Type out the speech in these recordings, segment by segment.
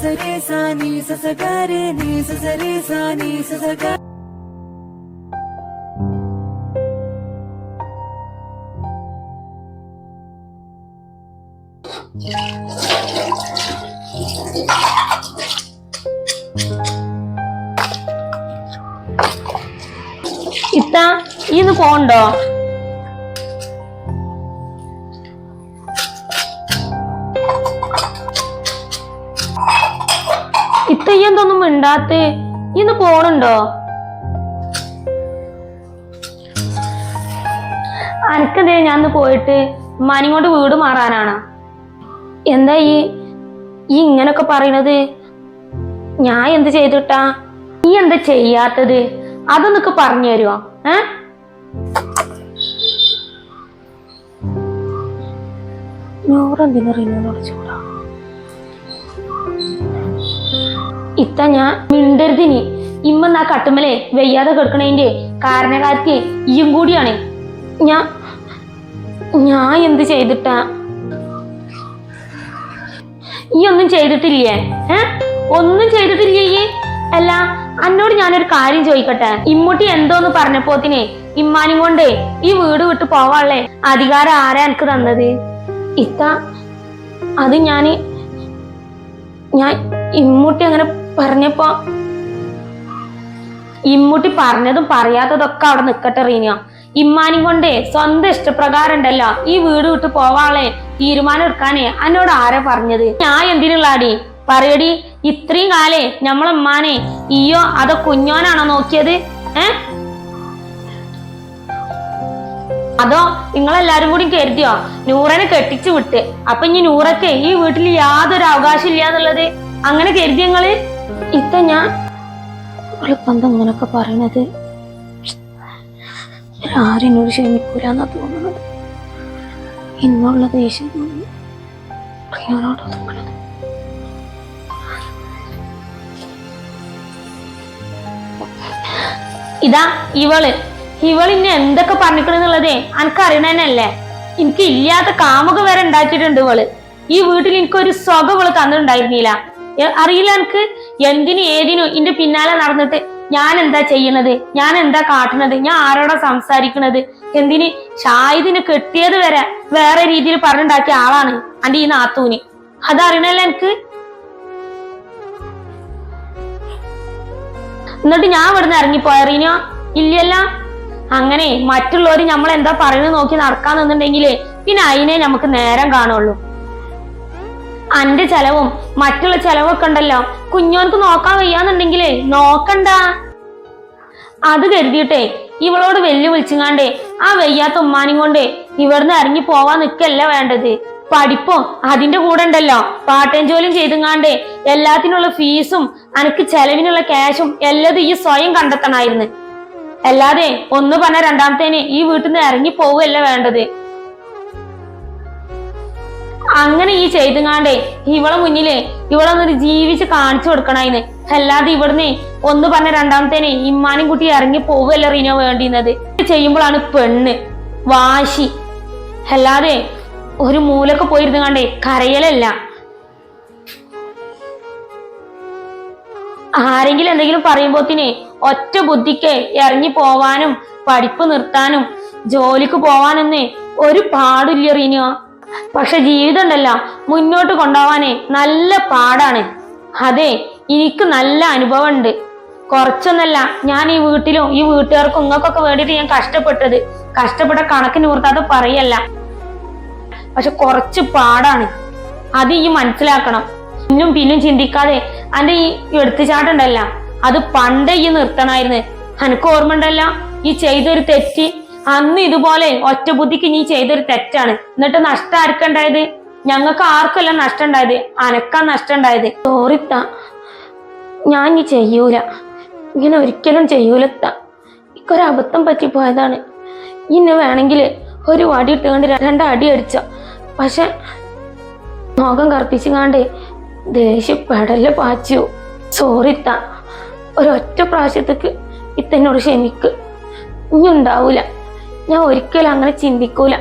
സസരേ സാനി സസഗരേ നീ സസരേ സാനി സസഗ ഇത്ത ഇന്ന് പോണ്ടോ മിണ്ടാത്ത് ഇന്ന് പോണുണ്ടോ? അനക്കെന്തേ ഞാൻ പോയിട്ട് മനിങ്ങോട്ട് വീട് മാറാനാണ്. എന്താ ഈ ഈ ഇങ്ങനൊക്കെ പറയണത്? ഞാൻ എന്ത് ചെയ്തിട്ടാ? ഈ എന്താ ചെയ്യാത്തത്? അതൊന്നൊക്കെ പറഞ്ഞു തരുമോ ഏ? നൂറെന്തിനറിയുന്നോട് ചൂടാ ഇത്ത ഞാൻ മിണ്ടരുതിനി. ഇമ്മന്ന് ആ കട്ടുമലേ വെയ്യാതെ കിടക്കണേന്റെ കാരണകാരത്തി ഇയും കൂടിയാണ്. ഞാൻ ഞാൻ എന്ത് ചെയ്തിട്ടാ? ഈ ഒന്നും ചെയ്തിട്ടില്ലേ? ഏ? ഒന്നും ചെയ്തിട്ടില്ലേ അല്ല അന്നോട് ഞാനൊരു കാര്യം ചോദിക്കട്ടെ ഇമ്മൂട്ടി എന്തോന്ന് പറഞ്ഞപ്പോത്തിനെ ഇമ്മാനും കൊണ്ടേ ഈ വീട് വിട്ട് പോവാള്ളേ അധികാരം ആരാ എനിക്ക് തന്നത്? ഇത്ത അത് ഞാൻ ഞാൻ ഇമ്മൂട്ടി അങ്ങനെ പറഞ്ഞപ്പോ ഇമ്മൂട്ടി പറഞ്ഞതും പറയാത്തതൊക്കെ അവിടെ നിക്കട്ടെ റീനിയ. ഇമ്മാനും കൊണ്ടേ സ്വന്തം ഇഷ്ടപ്രകാരം ഉണ്ടല്ലോ. ഈ വീട് വിട്ട് പോവാളെ തീരുമാനം എടുക്കാനേ എന്നോട് ആരാ പറഞ്ഞത്? ഞാൻ എന്തിനുള്ളാടി? പറയടി ഇത്രയും കാലേ നമ്മളെ ഉമ്മാനെ ഈയോ അതോ കുഞ്ഞോനാണോ നോക്കിയത്? ഏ? അതോ നിങ്ങളെല്ലാരും കൂടി കരുതിയോ? നൂറനെ കെട്ടിച്ചു വിട്ട്. അപ്പൊ ഇനി നൂറൊക്കെ ഈ വീട്ടിൽ യാതൊരു അവകാശം ഇല്ല എന്നുള്ളത് അങ്ങനെ കരുതി നിങ്ങൾ? ഇത്ത ഞാൻ ഇപ്പം ഇങ്ങനൊക്കെ പറയണത് ആരും എന്നോട് ക്ഷമിക്കൂല എന്നാ തോന്നുന്നത് ഇന്നുള്ള ദേഷ്യം തോന്നുന്നു. ഇതാ ഇവൾ. ഇവൾ ഇന്നെ എന്തൊക്കെ പറഞ്ഞിക്കണെന്നുള്ളതേ എനിക്ക് അറിയണല്ലേ എനിക്ക് ഇല്ലാത്ത കാമുക വരെ ഉണ്ടാക്കിയിട്ടുണ്ട് ഇവൾ. ഈ വീട്ടിൽ എനിക്കൊരു സ്വകം ഇവൾ തന്നിട്ടുണ്ടായിരുന്നില്ല. അറിയില്ല എനിക്ക് എന്തിനും ഏതിനും ഇന്റെ പിന്നാലെ നടന്നിട്ട് ഞാൻ എന്താ ചെയ്യണത്? ഞാൻ എന്താ കാട്ടണത്? ഞാൻ ആരോടാ സംസാരിക്കണത്? എന്തിന് ഷാഹിദിന് കെട്ടിയത് വരെ വേറെ രീതിയിൽ പറഞ്ഞുണ്ടാക്കിയ ആളാണ് അന്റെ ഈ നാത്തൂന്. അതറിയണല്ലോ എനിക്ക്? എന്നിട്ട് ഞാൻ ഇവിടുന്ന് ഇറങ്ങിപ്പോയറിഞ്ഞോ ഇല്ലല്ല. അങ്ങനെ മറ്റുള്ളവർ നമ്മൾ എന്താ പറയുന്നത് നോക്കി നടക്കാൻ നിന്നുണ്ടെങ്കിലേ പിന്നെ അതിനെ നമുക്ക് നേരം കാണുള്ളൂ. അന്റെ ചെലവും മറ്റുള്ള ചെലവൊക്കെ ഉണ്ടല്ലോ. കുഞ്ഞോൻക്ക് നോക്കാൻ വയ്യാന്നുണ്ടെങ്കിലേ നോക്കണ്ട. അത് കരുതിയിട്ടേ ഇവളോട് വെല്ലു വിളിച്ചുങ്ങാണ്ടേ ആ വയ്യാത്ത ഉമ്മാനും കൊണ്ടേ ഇവിടുന്ന് ഇറങ്ങി പോവാൻ നിൽക്കല്ല വേണ്ടത്. പഠിപ്പും അതിന്റെ കൂടെ ഉണ്ടല്ലോ. പാട്ടേം ജോലിയും ചെയ്തുങ്ങാണ്ടേ എല്ലാത്തിനുള്ള ഫീസും അനക്ക് ചെലവിനുള്ള ക്യാഷും എല്ലതും ഈ സ്വയം കണ്ടെത്തണമായിരുന്നു അല്ലാതെ ഒന്ന് പറഞ്ഞ രണ്ടാമത്തേന് ഈ വീട്ടിൽ നിന്ന് ഇറങ്ങി പോവുകയല്ല വേണ്ടത്. അങ്ങനെ ഈ ചെയ്തുങ്ങാണ്ടേ ഇവളെ മുന്നിലേ ഇവളെ ഒന്നൊരു ജീവിച്ച് കാണിച്ചു കൊടുക്കണായിന്ന്. അല്ലാതെ ഇവിടുന്ന് ഒന്ന് പറഞ്ഞ രണ്ടാമത്തേനെ ഇമ്മാനും കുട്ടി ഇറങ്ങി പോവുമല്ല റീനോ വേണ്ടിയിരുന്നത്? ചെയ്യുമ്പോഴാണ് പെണ്ണ് വാശി. അല്ലാതെ ഒരു മൂലൊക്കെ പോയിരുന്നു കണ്ടേ കരയലല്ല. ആരെങ്കിലും എന്തെങ്കിലും പറയുമ്പോത്തിനെ ഒറ്റ ബുദ്ധിക്ക് ഇറങ്ങി പോവാനും പഠിപ്പ് നിർത്താനും ജോലിക്ക് പോവാനൊന്നേ ഒരു പാടില്ല റീനോ. പക്ഷെ ജീവിതം ഉണ്ടല്ലോ മുന്നോട്ട് കൊണ്ടുപോവാനേ നല്ല പാടാണ്. അതെ എനിക്ക് നല്ല അനുഭവം ഉണ്ട് കുറച്ചൊന്നല്ല ഞാൻ ഈ വീട്ടിലും ഈ വീട്ടുകാർക്കും ഇങ്ങൾക്കൊക്കെ വേണ്ടിയിട്ട് ഞാൻ കഷ്ടപ്പെട്ടത്. കഷ്ടപ്പെട്ട കണക്കിന് ഓർത്താതെ പറയല്ല. പക്ഷെ കുറച്ച് പാടാണ്. അത് ഈ മനസ്സിലാക്കണം. പിന്നും പിന്നും ചിന്തിക്കാതെ എന്റെ ഈ എടുത്തുചാട്ടുണ്ടല്ല അത് പണ്ടേ ഈ നിർത്തണമായിരുന്നു. എനിക്ക് ഓർമ്മ ഉണ്ടല്ല ഈ ചെയ്തൊരു തെറ്റ് അന്ന് ഇതുപോലെ ഒറ്റ ബുദ്ധിക്ക് നീ ചെയ്തൊരു തെറ്റാണ്. എന്നിട്ട് നഷ്ടം ആർക്കുണ്ടായത്? ഞങ്ങൾക്ക് ആർക്കല്ല നഷ്ടം ഉണ്ടായത് അനക്കാ നഷ്ടം ഉണ്ടായത് സോറിത്ത ഞാൻ ഇനി ചെയ്യൂല. ഇങ്ങനെ ഒരിക്കലും ചെയ്യൂലത്ത ഇക്കൊരബദ്ധം പറ്റിപ്പോയതാണ്. ഇന്ന് വേണമെങ്കിൽ ഒരു അടി ഇട്ടുകൊണ്ട് രണ്ട് അടി അടിച്ച. പക്ഷെ മുഖം കറുപ്പിച്ചുകാണ്ട് ദേഷ്യപ്പെടൽ പാച്ചു. സോറിത്ത ഒരൊറ്റ പ്രാവശ്യത്തേക്ക് ഇത്തന്നോട് ക്ഷമിക്ക്. ഇനി ഉണ്ടാവൂല. ഞാൻ ഒരിക്കലും അങ്ങനെ ചിന്തിക്കൂല.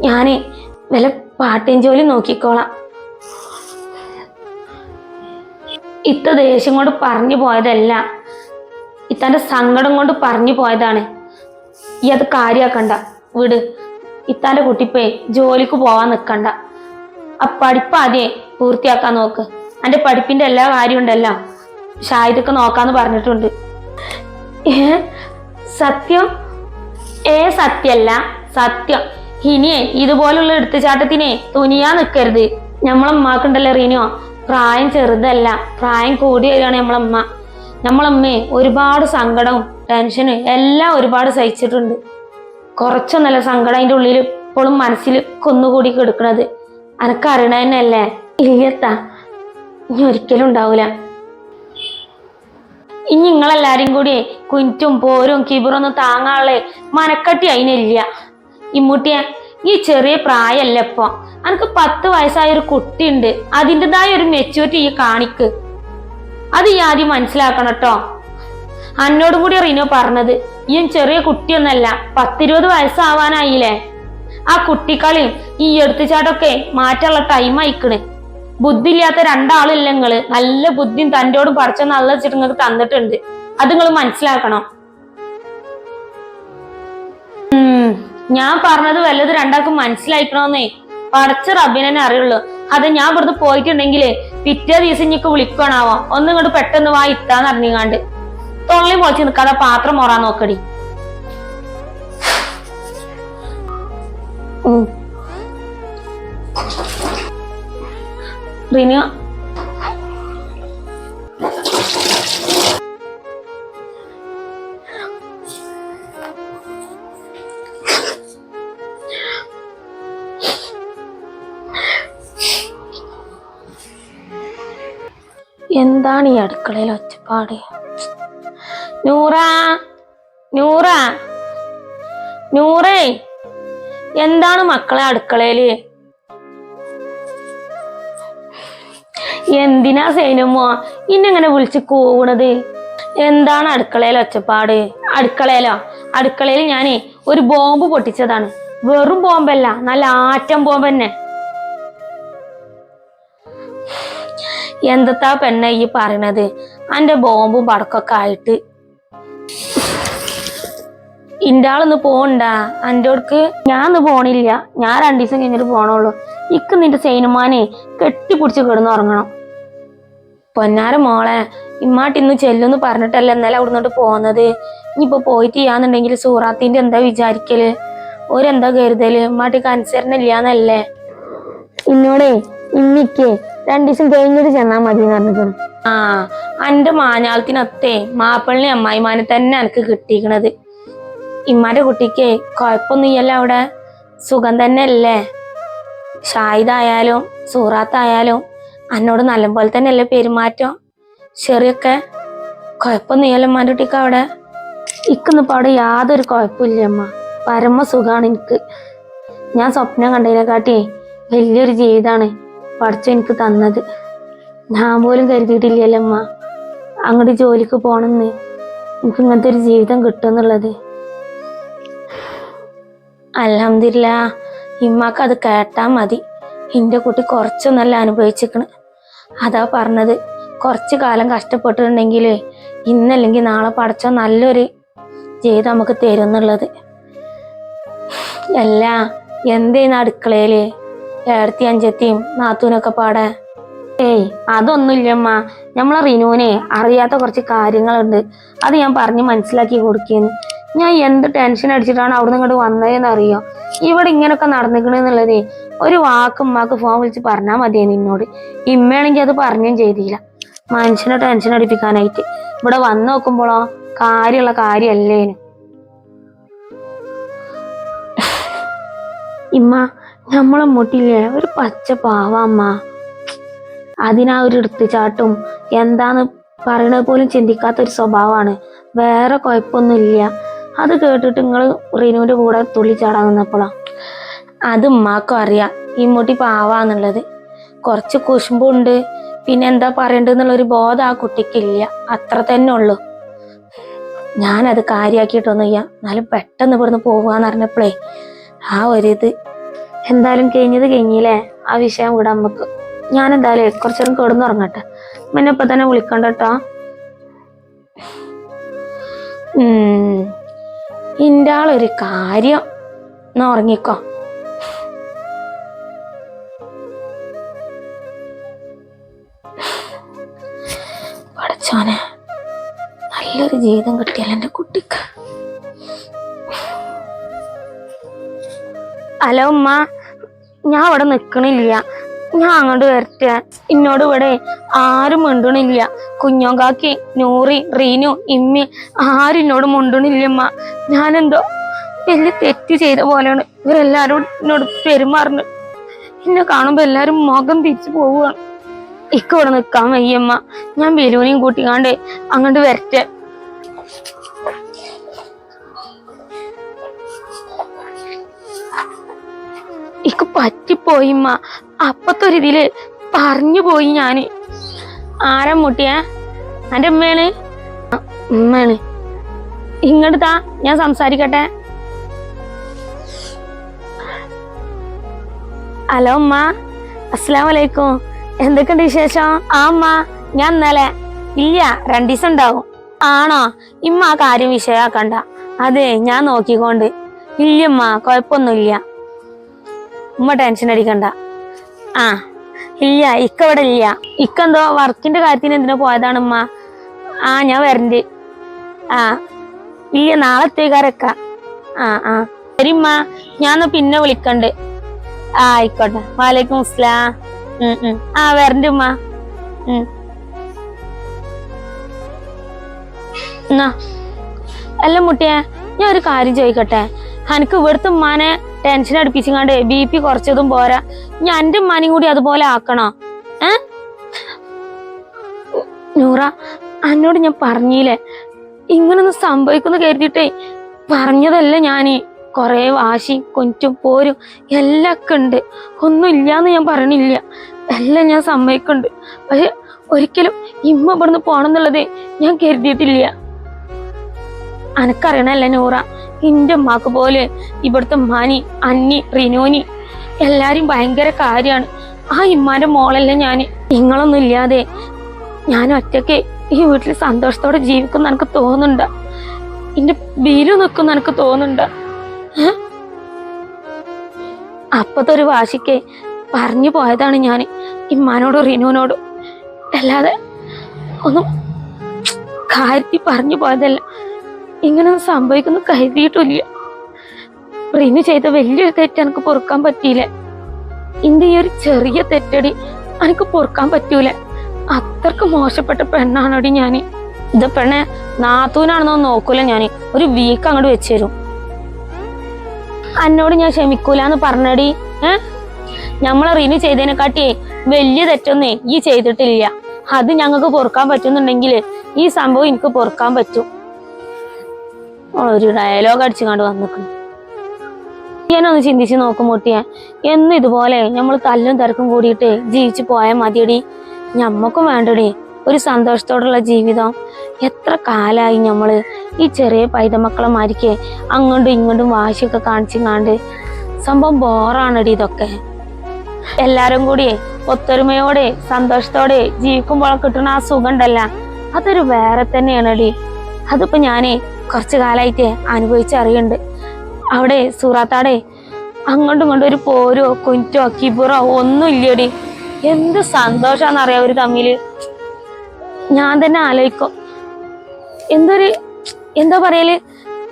ഞാനേ വല്ല പാട്ടേം ജോലി നോക്കിക്കോളാം. ഇത്ത ദേഷ്യം കൊണ്ട് പറഞ്ഞു പോയതല്ല. ഇത്തന്റെ സങ്കടം കൊണ്ട് പറഞ്ഞു പോയതാണ്. ഈ അത് കാര്യാക്കണ്ട. വിട്. ഇത്താന്റെ കുട്ടിപ്പേ ജോലിക്ക് പോവാൻ നിൽക്കണ്ട ആ പഠിപ്പ് ആദ്യം പൂർത്തിയാക്കാൻ നോക്ക്. എന്റെ പഠിപ്പിന്റെ എല്ലാ കാര്യം ഉണ്ടല്ലോ. ഷാഹിദൊക്കെ നോക്കാന്ന് പറഞ്ഞിട്ടുണ്ട്. സത്യം? ഏ സത്യല്ല സത്യം. ഇനിയെ ഇതുപോലുള്ള എടുത്തുചാട്ടത്തിനെ തുനിയാ നിൽക്കരുത് നമ്മളമ്മാക്കുണ്ടല്ലോ റീനോ. പ്രായം ചെറുതല്ല പ്രായം കൂടി വരികയാണ് നമ്മളമ്മ. നമ്മളമ്മേ ഒരുപാട് സങ്കടവും ടെൻഷനും എല്ലാം ഒരുപാട് സഹിച്ചിട്ടുണ്ട്. കുറച്ചൊന്നല്ല സങ്കടം അതിന്റെ ഉള്ളിൽ ഇപ്പോഴും മനസ്സിൽ കൊന്നുകൂടി കിടക്കണത്. അനക്കറിയണ തന്നെയല്ലേ ഇല്ലത്താ ഇനി ഒരിക്കലും ഉണ്ടാവൂല. ഇനി നിങ്ങളെല്ലാരും കൂടി കുഞ്ഞും പോരും കിബിറൊന്നും താങ്ങാളെ മനക്കട്ടി അതിനില്ല. ഇമ്മൂട്ടിയെ ഈ ചെറിയ പ്രായമല്ല ഇപ്പൊ? അനക്ക് പത്ത് വയസ്സായ ഒരു കുട്ടിയുണ്ട്. അതിന്റെതായ ഒരു മെച്ചൂരിറ്റി ഈ കാണിക്ക്. അത് ഈ ആദ്യം മനസ്സിലാക്കണം കേട്ടോ അന്നോടും കൂടി റിനോ പറഞ്ഞത് ഈ ചെറിയ കുട്ടിയൊന്നല്ല പത്തിരുപത് വയസ്സാവാനായില്ലേ? ആ കുട്ടിക്കളിയും ഈ എടുത്തുചാട്ടൊക്കെ മാറ്റാനുള്ള ടൈം അയക്കണ് ബുദ്ധി ഇല്ലാത്ത രണ്ടാളില്ല നിങ്ങൾ നല്ല ബുദ്ധി തന്റെയോടും പഠിച്ച നല്ല വെച്ചിട്ട് നിങ്ങൾക്ക് തന്നിട്ടുണ്ട്. അത് നിങ്ങൾ മനസ്സിലാക്കണം. ഞാൻ പറഞ്ഞത് വല്ലത് രണ്ടാൾക്കും മനസ്സിലായിക്കണമെന്നേ പടച്ച റബിനെ അറിയുള്ളൂ. അത് ഞാൻ ഇവിടുന്ന് പോയിട്ടുണ്ടെങ്കിലേ പിറ്റേ ദിവസം ഇനിക്ക് വിളിക്കണാവോ ഒന്ന് ഇങ്ങോട്ട് പെട്ടെന്ന് വാ ഇത്താന്ന് അറിഞ്ഞാണ്ട് തോളി പൊളിച്ച് നിൽക്കാതെ പാത്രം മോറാൻ നോക്കടി. ഉം. റിനു? എന്താണ് ഈ അടുക്കളയിൽ ഒച്ചപ്പാട്? നൂറ നൂറ നൂറേ. എന്താണ് മക്കളെ അടുക്കളയിൽ? എന്തിനാ സൈനമ്മോ ഇന്നെങ്ങനെ വിളിച്ച് കൂവണത്? എന്താണ് അടുക്കളയിൽ ഒച്ചപ്പാട്? അടുക്കളയിലോ? അടുക്കളയിൽ ഞാനേ ഒരു ബോംബ് പൊട്ടിച്ചതാണ്. വെറും ബോംബല്ല നല്ല ആറ്റം ബോംബ് തന്നെ എന്തത്താ പെണ്ണ ഈ പറയണത്? അന്റെ ബോംബും പടക്കൊക്കെ ആയിട്ട്. ഇന്റെ ആളൊന്ന് പോണ്ടാ? അന്റെ അടുക്ക് ഞാൻ ഒന്ന് പോണില്ല. ഞാൻ രണ്ടു ദിവസം കഴിഞ്ഞിട്ട് പോണുള്ളൂ. ഇക്ക് നിന്റെ സൈനുമാനെ കെട്ടിപ്പിടിച്ച് കിടന്ന് ഉറങ്ങണം പൊന്നാര മോളെ ഇമ്മാട്ട് ഇന്ന് ചെല്ലുന്ന് പറഞ്ഞിട്ടല്ല ഇന്നലെ അവിടുന്നോട്ട് പോകുന്നത് ഇനിയിപ്പോൾ പോയിട്ട് ചെയ്യാന്നുണ്ടെങ്കിൽ സൂറാത്തിന്റെ എന്താ വിചാരിക്കൽ? ഓരെന്താ കരുതൽ? ഇമ്മാട്ടിക്ക് എന്നല്ലേ ഇന്നോടേ ഇന്നിക്ക് രണ്ടു ദിവസം കഴിഞ്ഞിട്ട് ചെന്നാൽ മതി എന്ന് പറഞ്ഞിട്ടുണ്ട് ആ എന്റെ മാഞ്ഞാളത്തിനൊത്തേ മാപ്പിളിനെ അമ്മായിമാനെ തന്നെ എനിക്ക് കിട്ടിയിരിക്കണത് ഇമ്മാന്റെ കുട്ടിക്ക് കുഴപ്പമൊന്നുമില്ല അവിടെ. സുഖം തന്നെ അല്ലേ ഷാഹിദായാലും സൂറാത്തായാലും എന്നോട് നല്ലപോലെ തന്നെ അല്ലേ പെരുമാറ്റം? ചെറിയൊക്കെ കുഴപ്പമൊന്നുമില്ല അമ്മാന്റെ കുട്ടിക്ക് അവിടെ? ഇക്കുന്നിപ്പോ അവിടെ യാതൊരു കുഴപ്പമില്ല അമ്മ പരമ സുഖാണ് എനിക്ക്. ഞാൻ സ്വപ്നം കണ്ടതിനെക്കാട്ടി വലിയൊരു ജീവിതമാണ് പഠിച്ചു എനിക്ക് തന്നത്. ഞാൻ പോലും കരുതിയിട്ടില്ലല്ലോ അമ്മ അങ്ങോട്ട് ജോലിക്ക് പോണെന്ന് എനിക്ക് ഇങ്ങനത്തെ ഒരു ജീവിതം കിട്ടുമെന്നുള്ളത് അലഹമില്ല ഇമ്മക്ക് അത് കേട്ടാൽ മതി. എന്റെ കുട്ടി കുറച്ചൊന്നല്ല അനുഭവിച്ചിക്കണ് അതാ പറഞ്ഞത്. കുറച്ച് കാലം കഷ്ടപ്പെട്ടിട്ടുണ്ടെങ്കിൽ ഇന്നല്ലെങ്കിൽ നാളെ പഠിച്ച നല്ലൊരു ജീവിതം നമുക്ക് തരും എന്നുള്ളത് അല്ല എന്തേന്ന് അടുക്കളയിൽ ഏടത്തി അഞ്ചത്തിയും നാത്തൂനൊക്കെ പാടെ. ഏയ് അതൊന്നുമില്ലമ്മ. നമ്മളെ റിനുവിനെ അറിയാത്ത കുറച്ച് കാര്യങ്ങളുണ്ട്. അത് ഞാൻ പറഞ്ഞ് മനസ്സിലാക്കി കൊടുക്കുന്നു ഞാൻ എന്ത് ടെൻഷൻ അടിച്ചിട്ടാണ് അവിടെ നിന്ന് ഇങ്ങോട്ട് വന്നതെന്ന് അറിയോ ഇവിടെ ഇങ്ങനൊക്കെ നടന്നിക്കണെന്നുള്ളതേ ഒരു വാക്ക് ഉമ്മാക്ക് ഫോൺ വിളിച്ച് പറഞ്ഞാൽ മതിയെ നിന്നോട് ഇമ്മയാണെങ്കിൽ അത് പറഞ്ഞും ചെയ്തില്ല. മനുഷ്യനെ ടെൻഷൻ അടിപ്പിക്കാനായിട്ട്. ഇവിടെ വന്ന് നോക്കുമ്പോഴോ കാര്യമുള്ള കാര്യല്ലേനു. ഇമ്മ നമ്മളെ മുട്ടില്ലേ? ഒരു പച്ച പാവ അമ്മ. അതിനാ ഒരു എടുത്തുചാട്ടും എന്താന്ന് പറയണത് പോലും ചിന്തിക്കാത്ത ഒരു സ്വഭാവമാണ് വേറെ കുഴപ്പമൊന്നുമില്ല. അത് കേട്ടിട്ട് നിങ്ങൾ റിനുവിന്റെ കൂടെ തുള്ളിച്ചാടാൻ നിന്നപ്പോളാ. അത് ഉമ്മാക്കും അറിയാം. ഈ മുട്ടി പാവാന്നുള്ളത്. കുറച്ച് കുശുമ്പുണ്ട്. പിന്നെ എന്താ പറയണ്ടെന്നുള്ളൊരു ബോധം ആ കുട്ടിക്കില്ല. അത്ര തന്നെ ഉള്ളൂ. ഞാനത് കാര്യാക്കിയിട്ടൊന്നുമില്ല. എന്നാലും പെട്ടെന്ന് ഇവിടുന്ന് പോവാന്ന് പറഞ്ഞപ്പോഴേ ആ ഒരു ഇത് എന്തായാലും കഴിഞ്ഞത് കഴിഞ്ഞില്ലേ? ആ വിഷയം ഇവിടെ നമുക്ക് ഞാൻ എന്തായാലും കുറച്ചു നേരം കിടന്നുറങ്ങട്ടെ. പിന്നെ ഇപ്പം തന്നെ വിളിക്കണ്ട കേട്ടോ. ഉം. ഇന്റെ ആളൊരു കാര്യം. എന്നാ ഉറങ്ങിക്കോ. പഠിച്ചോനെ നല്ലൊരു ജീവിതം കിട്ടിയാൽ എന്റെ കുട്ടിക്ക്. ഹലോ ഉമ്മ ഞാൻ ഇവിടെ നിൽക്കണില്ല ഞാൻ അങ്ങോട്ട് വരട്ടെ. എന്നോട് ഇവിടെ ആരും മിണ്ടണില്ല. കുഞ്ഞോങ്കാക്കി നൂറി റീനു ഇമ്മി ആരും ഉമ്മ ഞാനെന്തോ വലിയ തെറ്റ് ചെയ്ത പോലെയാണ്. ഇവരെല്ലാരും എന്നോട് പെരുമാറുന്നത്. എന്നെ കാണുമ്പോ എല്ലാരും മുഖം തിരിച്ചു പോവുകയാണ്. ഇക്ക ഇവിടെ നിക്കാൻ വയ്യമ്മ. ഞാൻ ബലൂനെയും കൂട്ടിക്കാണ്ട് അങ്ങോട്ട് വരട്ടെ. ഇക്ക് പറ്റിപ്പോയിമ്മ അപ്പത്തൊരിതിൽ പറഞ്ഞു പോയി ഞാൻ. ആരാ മുട്ടിയ? എന്റെ ഉമ്മയാണ്? ഉമ്മയാണ്. ഇങ്ങോട്ട് താ ഞാൻ സംസാരിക്കട്ടെ. ഹലോ ഉമ്മ. അസ്സാം വലൈക്കും എന്തൊക്കെയുണ്ട് വിശേഷം? ആ അമ്മ ഞാൻ ഇന്നലെ ഇല്ല രണ്ടു ദിവസം ഉണ്ടാവും. ആണോ? ഇമ്മ ആ കാര്യം വിഷയമാക്കണ്ട. അതെ ഞാൻ നോക്കിക്കൊണ്ട്. ഇല്ലമ്മ കുഴപ്പമൊന്നുമില്ല. ഉമ്മ ടെൻഷൻ അടിക്കണ്ട. ആ. ഇല്ല ഇക്ക ഇവിടെ ഇല്ല. ഇക്ക എന്തോ വർക്കിന്റെ കാര്യത്തിന് എന്തിനാ പോയതാണ് ഉമ്മ ആ ഞാൻ വരണ്ട്. ആ ഇല്ല നാളെ എത്തിക്കാരക്ക ആ ആ. ശരി ഉമ്മ ഞാൻ പിന്നെ വിളിക്കണ്ട്. ആ ആയിക്കോട്ടെ. വാലേക്കും അസ്സലാം. ആ വരണ്ട് ഉമ്മ അല്ല മുട്ടിയെ ഞാൻ ഒരു കാര്യം ചോദിക്കട്ടെ. എനിക്ക് ഇവിടുത്തെ ഉമ്മാനെ ടെൻഷൻ അടുപ്പിച്ചിങ്ങാണ്ട് ബി പി കുറച്ചതും പോരാ. ഞാൻ എന്റെ ഉമ്മാനും കൂടി അതുപോലെ ആക്കണോ? ഏ? നൂറ എന്നോട് ഞാൻ പറഞ്ഞില്ലേ? ഇങ്ങനൊന്നും സംഭവിക്കുന്ന കരുതിയിട്ടേ പറഞ്ഞതല്ല ഞാൻ കുറേ വാശി കൊഞ്ചും പോരും എല്ലാം ഒക്കെ ഉണ്ട്. ഒന്നും ഇല്ലാന്ന് ഞാൻ പറഞ്ഞില്ല. എല്ലാം ഞാൻ സമ്മതിക്കുന്നുണ്ട്. പക്ഷെ ഒരിക്കലും ഇമ്മ ഇവിടുന്ന് പോണെന്നുള്ളത് ഞാൻ കരുതിയിട്ടില്ല. അനക്കറിയണല്ലേ നൂറ? ഇന്റെ ഉമ്മാക്ക് പോലെ ഇവിടുത്തെ മാനി അന്നി റിനോനി എല്ലാരും ഭയങ്കര കാര്യാണ്. ആ ഇമ്മാന്റെ മോളല്ല ഞാൻ നിങ്ങളൊന്നും ഇല്ലാതെ ഞാൻ ഒറ്റയ്ക്ക് ഈ വീട്ടിൽ സന്തോഷത്തോടെ ജീവിക്കുന്ന എനിക്ക് തോന്നുന്നുണ്ട്. എന്റെ ബീലു നിൽക്കുന്ന എനിക്ക് തോന്നുന്നുണ്ട്? അപ്പത്തെ ഒരു വാശിക്ക് പറഞ്ഞു പോയതാണ് ഞാൻ ഇമ്മാനോടും റിനുവിനോടും അല്ലാതെ ഒന്നും കാര്യത്തി പറഞ്ഞു പോയതല്ല. ഇങ്ങനൊന്നും സംഭവിക്കുന്നു കരുതിയിട്ടില്ല. റിനു ചെയ്ത വലിയൊരു തെറ്റ് എനിക്ക് പൊറുക്കാൻ പറ്റിയില്ല. ഇന്റെ ഈ ഒരു ചെറിയ തെറ്റടി എനിക്ക് പൊറുക്കാൻ പറ്റൂല. അത്രയ്ക്ക് മോശപ്പെട്ട പെണ്ണാണടി ഞാൻ. ഇത് പെണ്ണെ നാത്തൂനാണെന്നോ നോക്കൂല ഞാൻ. ഒരു വീക്ക് അങ്ങോട്ട് വെച്ചുതരും എന്നോട് ഞാൻ ക്ഷമിക്കൂലെന്ന് പറഞ്ഞടി. ഏ? ഞമ്മളെ റിനു ചെയ്തതിനെക്കാട്ടി വലിയ തെറ്റൊന്നേ ഈ ചെയ്തിട്ടില്ല. അത് ഞങ്ങൾക്ക് പൊറുക്കാൻ പറ്റുന്നുണ്ടെങ്കിൽ ഈ സംഭവം എനിക്ക് പൊറുക്കാൻ പറ്റും. ഒരു ഡയലോഗ് അടിച്ചുകൊണ്ട് വന്നിക്കുന്നു ഞാനൊന്ന് ചിന്തിച്ച് നോക്കും മുട്ടിയെ എന്നും ഇതുപോലെ നമ്മൾ തല്ലും തിരക്കും കൂടിയിട്ട് ജീവിച്ചു പോയാൽ മതിയടി. ഞമ്മക്കും വേണ്ടടി. ഒരു സന്തോഷത്തോടുള്ള ജീവിതം. എത്ര കാലായി നമ്മൾ ഈ ചെറിയ പൈതമക്കളെ മാരിക്ക് അങ്ങോട്ടും ഇങ്ങോട്ടും വാശിയൊക്കെ കാണിച്ചിങ്ങാണ്ട്. സംഭവം ബോറാണടി ഇതൊക്കെ. എല്ലാരും കൂടി ഒത്തൊരുമയോടെ സന്തോഷത്തോടെ ജീവിക്കുമ്പോൾ കിട്ടുന്ന ആ സുഖം ഉണ്ടല്ല. അതൊരു വേറെ തന്നെയാണടി. അതിപ്പോ ഞാനേ കുറച്ചു കാലായിട്ട് അറിയുണ്ട് അവിടെ സൂറാത്താടെ അങ്ങോട്ടും ഇങ്ങോട്ടും ഒരു പോരോ കുഞ്ഞോ കിബുറോ ഒന്നും ഇല്ലടി. എന്ത് സന്തോഷാന്നറിയാം അവർ തമ്മിൽ. ഞാൻ തന്നെ ആലോചിക്കും. എന്തൊരു എന്താ പറയൽ?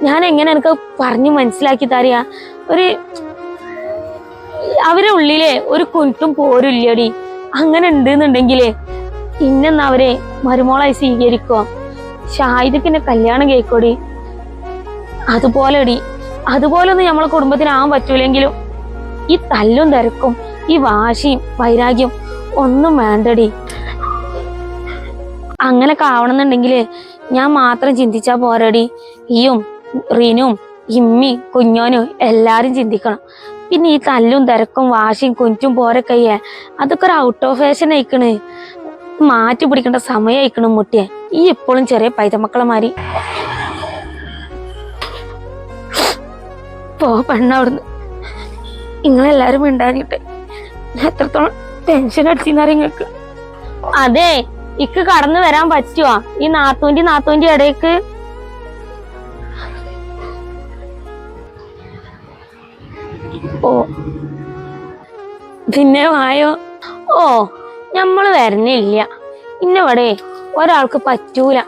ഞാൻ എങ്ങനെ എനിക്ക് പറഞ്ഞു മനസ്സിലാക്കി തരിക ഒരു അവരെ ഉള്ളിലെ ഒരു കുറ്റും പോരും ഇല്ലടി. അങ്ങനെ ഉണ്ടെന്നുണ്ടെങ്കിലേ ഇന്നെന്ന് അവരെ മരുമോളായി സ്വീകരിക്കോ ഷാഹിദക്ക് എന്നെ കല്യാണം കേക്കോടി അതുപോലെ ഡി അതുപോലെ ഒന്നും നമ്മളെ കുടുംബത്തിനാവാൻ പറ്റൂലെങ്കിലും ഈ തല്ലും തിരക്കും ഈ വാശിയും വൈരാഗ്യം ഒന്നും വേണ്ടടി. അങ്ങനെ കാവണമെന്നുണ്ടെങ്കിൽ ഞാൻ മാത്രം ചിന്തിച്ചാൽ പോരടി. ഈയും റീനും ഇമ്മി കുഞ്ഞോനും എല്ലാരും ചിന്തിക്കണം. പിന്നെ ഈ തല്ലും തിരക്കും വാശിയും കുഞ്ചും പോരക്കയ്യേ അതൊക്കെ ഒരു ഔട്ട് ഓഫ് ഫാഷൻ അയക്കണ് മാറ്റി പിടിക്കേണ്ട സമയം അയക്കണം മുട്ടിയെ. ഈ എപ്പോഴും ചെറിയ പൈതമക്കളെ മാറി പോ പെണ്ണവിടുന്ന് നിങ്ങളെല്ലാരും മിണ്ടാനിട്ട് ഞാൻ എത്രത്തോളം ടെൻഷൻ അടിച്ചിരുന്ന നിങ്ങക്ക് അതെ ഇക്ക് കടന്നു വരാൻ പറ്റുവാ? ഈ നാത്തൂന്റെ നാത്തൂന്റെ ഇടയ്ക്ക്. ഓ. പിന്നെ വായോ? ഓ നമ്മൾ വരുന്നില്ല ഇന്നവിടെ? ഒരാൾക്ക് പറ്റൂല.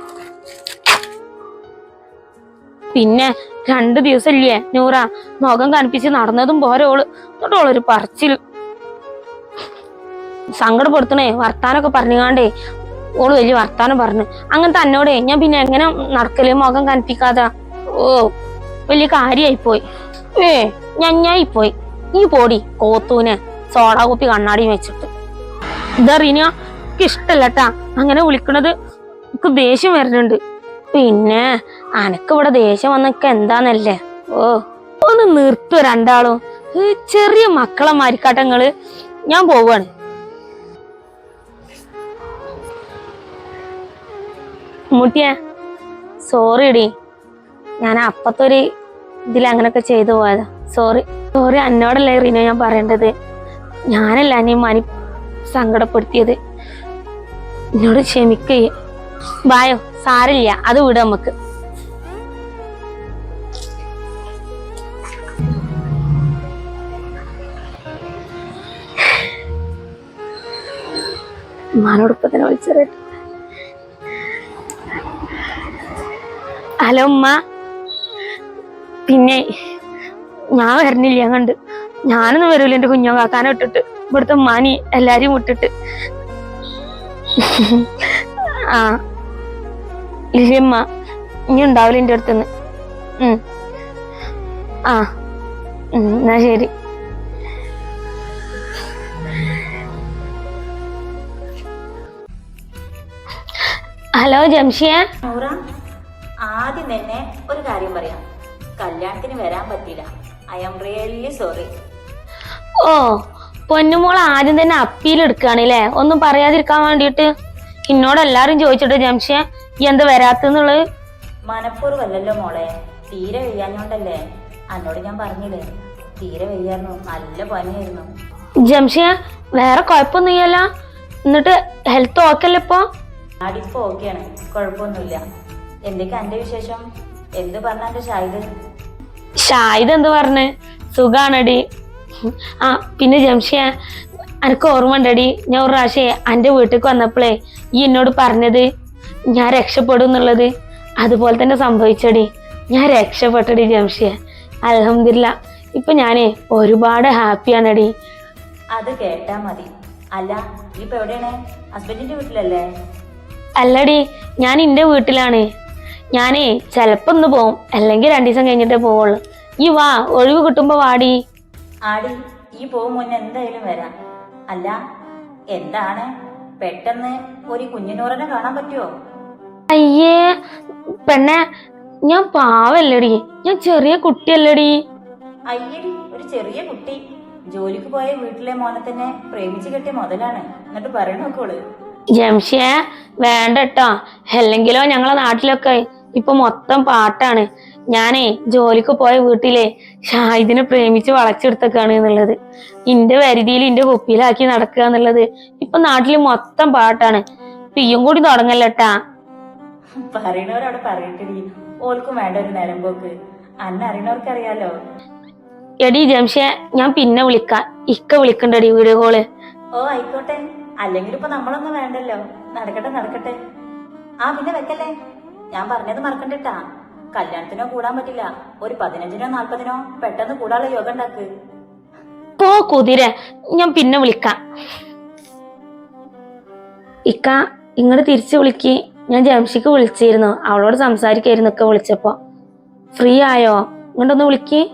പിന്നെ രണ്ടു ദിവസമില്ലേ നൂറ മുഖം കാണിപ്പിച്ച് നടന്നതും പോരോൾ എന്നിട്ടോളൊരു പറച്ചിൽ. സങ്കടപ്പെടുത്തണേ വർത്താനൊക്കെ പറഞ്ഞുകാണ്ടേ ഓൾ വലിയ വർത്താനം പറഞ്ഞു. അങ്ങനത്തെ തന്നോടെ ഞാൻ പിന്നെ എങ്ങനെ നടക്കൽ? മുഖം കാണിപ്പിക്കാതെ. ഓ വലിയ കാര്യായി പോയി ഏ പോയി ഈ പോടി കോത്തൂനെ സോഡാ കുപ്പി കണ്ണാടിയും വെച്ചിട്ട്. ഇതറിഞ്ഞ? എനിക്ക് ഇഷ്ടല്ല കേട്ടാ അങ്ങനെ വിളിക്കണത് എനിക്ക് ദേഷ്യം വരുന്നുണ്ട്. പിന്നെ അനക്ക് ഇവിടെ ദേഷ്യം വന്നൊക്കെ എന്താന്നല്ലേ? ഓ ഒന്ന് നിർത്തു രണ്ടാളും. ചെറിയ മക്കളെ മാരിക്കാട്ടങ്ങൾ ഞാൻ പോവാണ്. മുട്ടിയ സോറി ഡി ഞാൻ അപ്പത്തെ ഒരു ഇതിൽ അങ്ങനൊക്കെ ചെയ്തു പോയതാ. സോറി സോറി എന്നോടല്ലേ റിനോ ഞാൻ പറയേണ്ടത്. ഞാനല്ല നീ മനി സങ്കടപ്പെടുത്തിയത്. എന്നോട് ക്ഷമിക്കേ. വായോ സാരില്ല അത് വിട് നമുക്ക്. ഉമ്മാനോടൊപ്പത്തിനെ ഇപ്പൊ വിളിച്ചറിയട്ടെ. ഹലോ ഉമ്മ. പിന്നെ ഞാൻ വരണില്ല കണ്ട്. ഞാനൊന്നും വരൂല എന്റെ കുഞ്ഞോ കാക്കാനെ ഇട്ടിട്ട് ഇവിടുത്തെ ഉമ്മാനി എല്ലാരെയും വിട്ടിട്ട്. ആ. ഇല്ലമ്മ ഇനി ഉണ്ടാവില്ല എന്റെ അടുത്തുനിന്ന്. ആ. എന്നാ ശരി. ഹലോ ജംഷിയ. നൂറ ആദ്യം തന്നെ ഒരു കാര്യം പറയാം. കല്യാണത്തിന് വരാൻ പറ്റില്ല ഐ ആം റിയലി സോറി. ഓ പൊന്നുമോൾ ആദ്യം തന്നെ അപ്പീൽ എടുക്കുകയാണ് അല്ലേ ഒന്നും പറയാതിരിക്കാൻ വേണ്ടിയിട്ട്. എന്നോട് എല്ലാരും ചോദിച്ചിട്ട് ജംഷ എന്ത് വരാത്തെന്നുള്ളത് മനഃപൂർവമല്ലല്ലോ മോളെ. തീരെ വെയ്യാഞ്ഞോണ്ടല്ലേ? അന്നോട് ഞാൻ പറഞ്ഞില്ലേ തീരെ വെയ്യായിരുന്നു നല്ല പനിയായിരുന്നു. ജംഷിയ വേറെ കുഴപ്പമൊന്നുമില്ലല്ലോ എന്നിട്ട് ഹെൽത്ത് ഓക്കല്ലേ ഇപ്പൊ? ആടിപ്പോ ഓക്കെയാണ് കുഴപ്പമൊന്നുമില്ല. എന്തൊക്കെയാ എന്റെ വിശേഷം? എന്ത് പറഞ്ഞാ എന്റെ ഷായിദ് ഷാഹിദ് എന്ത് പറഞ്ഞ്? സുഖാണടി. ആ പിന്നെ ജംഷിയ എനിക്ക് ഓർമ്മ ഉണ്ടടി. ഞാൻ ഒരു പ്രാവശ്യം എന്റെ വീട്ടിൽ വന്നപ്പോഴേ ഈ എന്നോട് പറഞ്ഞത് ഞാൻ രക്ഷപ്പെടും എന്നുള്ളത് അതുപോലെ തന്നെ സംഭവിച്ചടി. ഞാൻ രക്ഷപ്പെട്ടടി ജംഷിയ അലഹമില്ല ഇപ്പൊ ഞാനേ ഒരുപാട് ഹാപ്പിയാണടി അത് കേട്ടാ മതി. അല്ല ഇപ്പൊ എവിടെയാണ്? ഹസ്ബൻഡിന്റെ വീട്ടിലല്ലേ? അല്ലടി ഞാൻ എന്റെ വീട്ടിലാണ്. ഞാനേ ചിലപ്പോ ഒന്ന് പോവും. അല്ലെങ്കിൽ രണ്ടു ദിവസം കഴിഞ്ഞിട്ടേ പോവുള്ളൂ. ഈ വാ ഒഴിവ് കിട്ടുമ്പോ വാടി. ആടി ഈ പോകും മുന്നേ എന്തായാലും വരാം. അല്ല എന്താണ്? പെട്ടെന്ന് ഒരു കുഞ്ഞിനൂറനെ കാണാൻ പറ്റുമോ അയ്യേ പെണ്ണെ ഞാൻ പാവല്ലടി. ഞാൻ ചെറിയ കുട്ടിയല്ലടി. അയ്യടി ഒരു ചെറിയ കുട്ടി. ജോലിക്ക് പോയ വീട്ടിലെ മോനെ തന്നെ പ്രേമിച്ചു കെട്ടിയ മുതലാണ്. എന്നിട്ട് പറയണോക്കോൾ ജംഷിയെ വേണ്ട കേട്ടോ അല്ലെങ്കിലോ ഞങ്ങളെ നാട്ടിലൊക്കെ ഇപ്പൊ മൊത്തം പാട്ടാണ്. ഞാനേ ജോലിക്ക് പോയ വീട്ടിലെ ഷാഹിദിനെ പ്രേമിച്ച് വളച്ചെടുത്തക്കാണ് എന്നുള്ളത്. ഇന്റെ വരുതിയിൽ ഇന്റെ കുപ്പിയിലാക്കി നടക്കുക എന്നുള്ളത് ഇപ്പൊ നാട്ടിൽ മൊത്തം പാട്ടാണ്. പിയും കൂടി തുടങ്ങല്ലട്ടാ. പറയണവരവിടെ പറയട്ടടി. ഓൾക്കും വേണ്ട ഒരു നേരം പോക്ക്. അന്ന എടി ജംഷെ ഞാൻ പിന്നെ വിളിക്കാം. ഇക്ക വിളിക്കണ്ടടി വീഡിയോ കോൾ. ഓ ആയിക്കോട്ടെ. അല്ലെങ്കിൽ ഇപ്പൊ നമ്മളൊന്നും വേണ്ടല്ലോ. നടക്കട്ടെ നടക്കട്ടെ. ആ പിന്നെ വെക്കല്ലേ? ഞാൻ പറഞ്ഞത് മറക്കണ്ടട്ടാ. കല്യാണത്തിനോ കൂടാൻ പറ്റില്ല. ഒരു പതിനഞ്ചിനോ നാൽപ്പതിനോ പെട്ടെന്ന് കൂടാനുള്ള യോഗ ഉണ്ടാക്ക്. പോ കുതിര ഞാൻ പിന്നെ വിളിക്കാം. ഇക്ക ഇങ്ങോട്ട് തിരിച്ചു വിളിക്ക്. ഞാൻ ജംഷിക്ക് വിളിച്ചിരുന്നു. അവളോട് സംസാരിക്കായിരുന്നു ഒക്കെ വിളിച്ചപ്പോ. ഫ്രീ ആയോ? ഇങ്ങോട്ടൊന്ന് വിളിക്ക്.